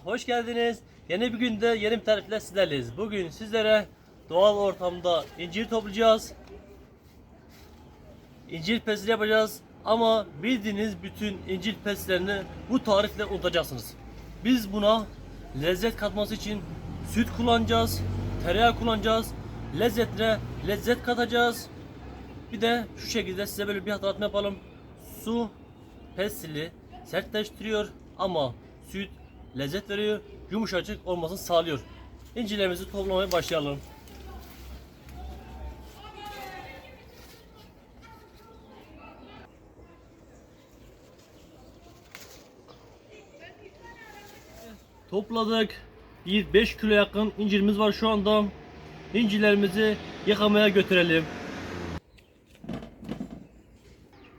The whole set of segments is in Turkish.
Hoş geldiniz. Yeni bir günde yeni bir tarifle sizlerleyiz. Bugün sizlere doğal ortamda incir toplayacağız. İncir pestili yapacağız. Ama bildiğiniz bütün incir pestilerini bu tarifle unutacaksınız. Biz buna lezzet katması için süt kullanacağız, tereyağı kullanacağız, lezzetine lezzet katacağız. Bir de şu şekilde size böyle bir hatırlatma yapalım. Su pestili sertleştiriyor ama süt lezzet veriyor, yumuşacık olmasını sağlıyor. İncilerimizi toplamaya başlayalım. Topladık. 5 kilo yakın incirimiz var şu anda. İncirlerimizi yıkamaya götürelim.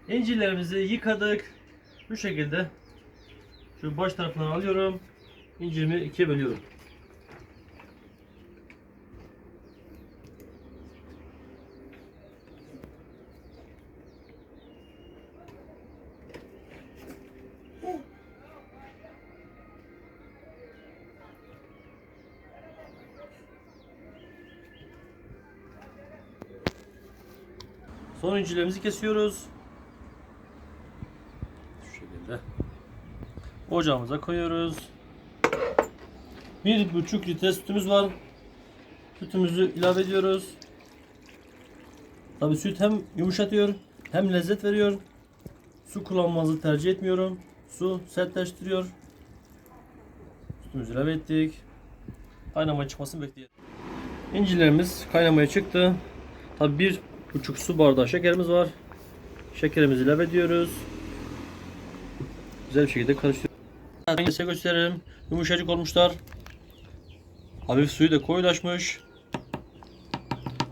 İncirlerimizi yıkadık. Bu şekilde şu baş tarafından alıyorum. İncirimi ikiye bölüyorum. Son incirlerimizi kesiyoruz. Şu şekilde. Ocağımıza koyuyoruz. Bir buçuk litre sütümüz var. Sütümüzü ilave ediyoruz. Tabi süt hem yumuşatıyor hem lezzet veriyor. Su kullanmanızı tercih etmiyorum. Su sertleştiriyor. Sütümüzü ilave ettik. Kaynamaya çıkmasını bekleyelim. İncilerimiz kaynamaya çıktı. Tabi bir buçuk su bardağı şekerimiz var. Şekerimizi ilave ediyoruz. Güzel bir şekilde karıştırıyoruz. Ben size gösterelim. Yumuşacık olmuşlar. Hafif suyu da koyulaşmış.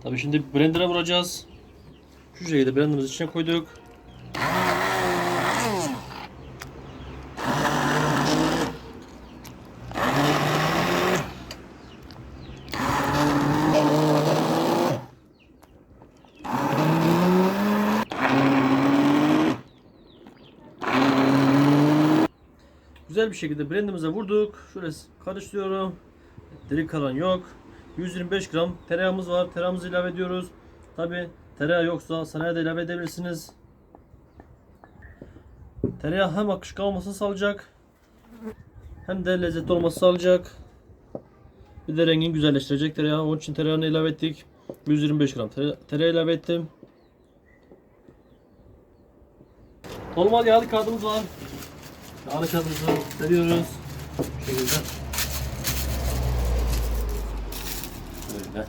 Tabi şimdi blender'a vuracağız. Şu şekilde blender'ımızı içine koyduk. Güzel bir şekilde blendimize vurduk. Şöyle karıştırıyorum. Diri kalan yok. 125 gram tereyağımız var. Tereyağımızı ilave ediyoruz. Tabi tereyağı yoksa sanayi de ilave edebilirsiniz. Tereyağı hem akışkan olmasını sağlayacak. Hem de lezzetli olması sağlayacak. Bir de rengini güzelleştirecek tereyağı. Onun için tereyağını ilave ettik. 125 gram tere tereyağı ilave ettim. Normal yağlı kağıdımız var. Yağlı kağıdımızı seriyoruz. Bu şekilde. Böyle.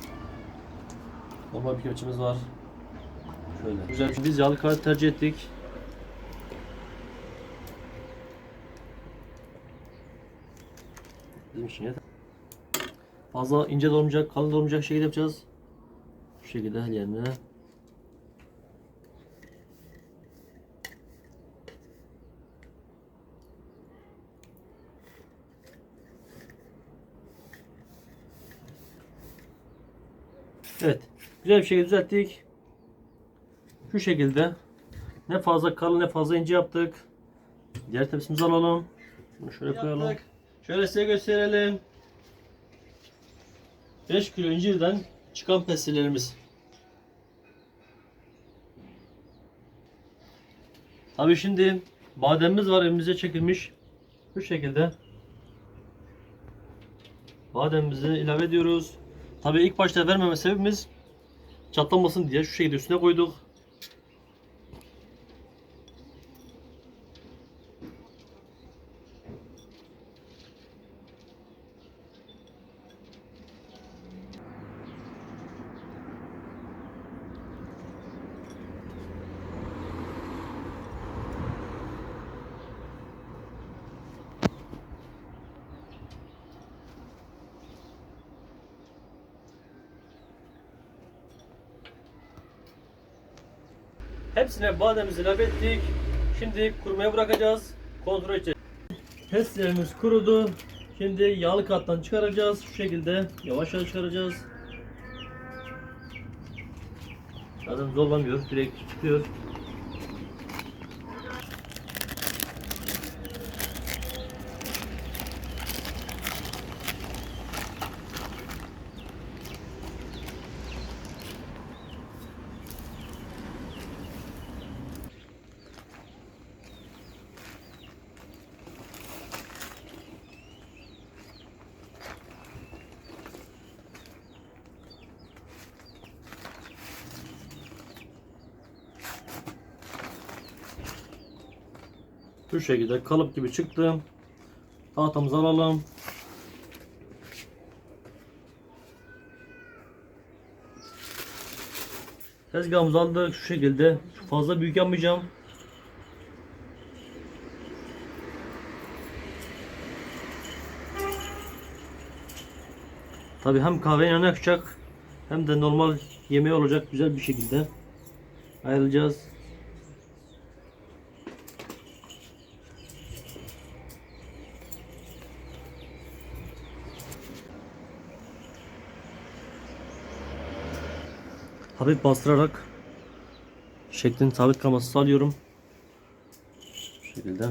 Normal bir köçümüz var. Şöyle. Güzel. Biz yağlı kağıt tercih ettik. Bizim için yeter. Fazla ince de olmayacak, kalın da olmayacak şekilde yapacağız. Bu şekilde her yerine. Evet. Güzel bir şekilde düzelttik. Şu şekilde. Ne fazla kalın ne fazla ince yaptık. Diğer tepsimizi alalım. Bunu şöyle koyalım. Şöyle size gösterelim. 5 kilo incirden çıkan pestillerimiz. Tabii şimdi bademimiz var elimize çekilmiş. Bu şekilde. Bademimizi ilave ediyoruz. Tabii ilk başta vermeme sebebimiz çatlamasın diye şu şekilde üstüne koyduk. Hepsine bademimizi ilave ettik. Şimdi kurumaya bırakacağız. Kontrol edeceğiz. Pestillerimiz kurudu. Şimdi yağlı kattan çıkaracağız. Şu şekilde yavaş yavaş çıkaracağız. Zaten zorlamıyor. Direkt çıkıyor. Şu şekilde kalıp gibi çıktı. Tahtamızı alalım. Tezgahımızı aldık şu şekilde. Fazla büyük yapmayacağım. Tabi hem kahve yanına yakacak hem de normal yemeği olacak güzel bir şekilde ayrılacağız. Hafif bastırarak şeklin sabit kalması sağlıyorum. Bu şekilde.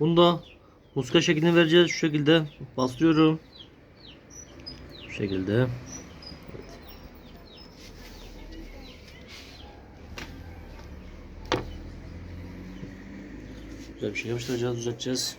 Bunu da muska şeklini vereceğiz. Şu şekilde bastırıyorum. Şu şekilde. Güzel bir şey yapıştıracağız, düzelteceğiz.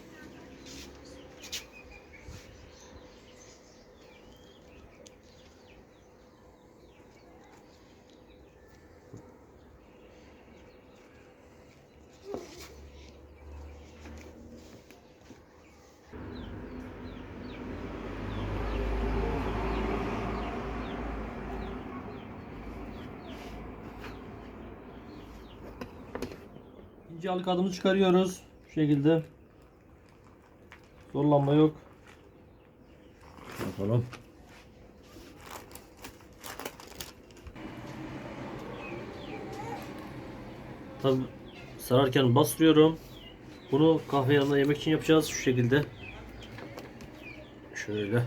İnce alık adımı çıkarıyoruz. Şu şekilde. Zorlanma yok. Bakalım. Tabi sararken bastırıyorum. Bunu kahve yanında yemek için yapacağız şu şekilde. Şöyle.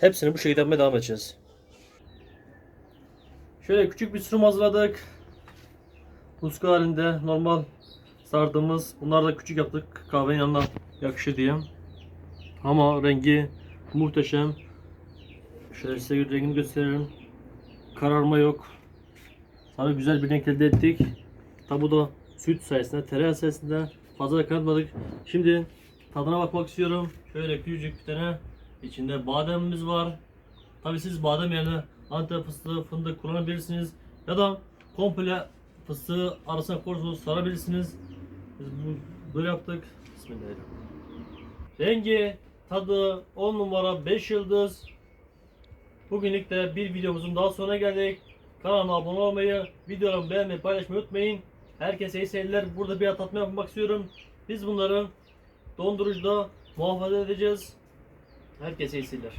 Hepsini bu şekilde yapmaya devam edeceğiz. Şöyle küçük bir sunum hazırladık. Muska halinde normal sardığımız. Bunları da küçük yaptık kahvenin yanına yakışır diye. Ama rengi muhteşem. Şöyle size rengini gösterelim. Kararma yok. Sana güzel bir renk elde ettik. Tabi bu da süt sayesinde, tereyağı sayesinde fazla da katmadık. Şimdi tadına bakmak istiyorum. Şöyle küçücük bir tane içinde bademimiz var. Tabi siz badem yerine antep fıstığı, fındık kullanabilirsiniz. Ya da komple fıstığı arasına koyuyorsunuz, sarabilirsiniz. Biz bu böyle yaptık. Bismillahirrahmanirrahim. Rengi, tadı 10 numara 5 yıldız. Bugünlük de bir videomuzun daha sonuna geldik. Kanalıma abone olmayı, videolarımı beğenmeyi, paylaşmayı unutmayın. Herkese iyi seyirler. Burada bir atlatma yapmak istiyorum. Biz bunları dondurucuda muhafaza edeceğiz. Herkese iyi.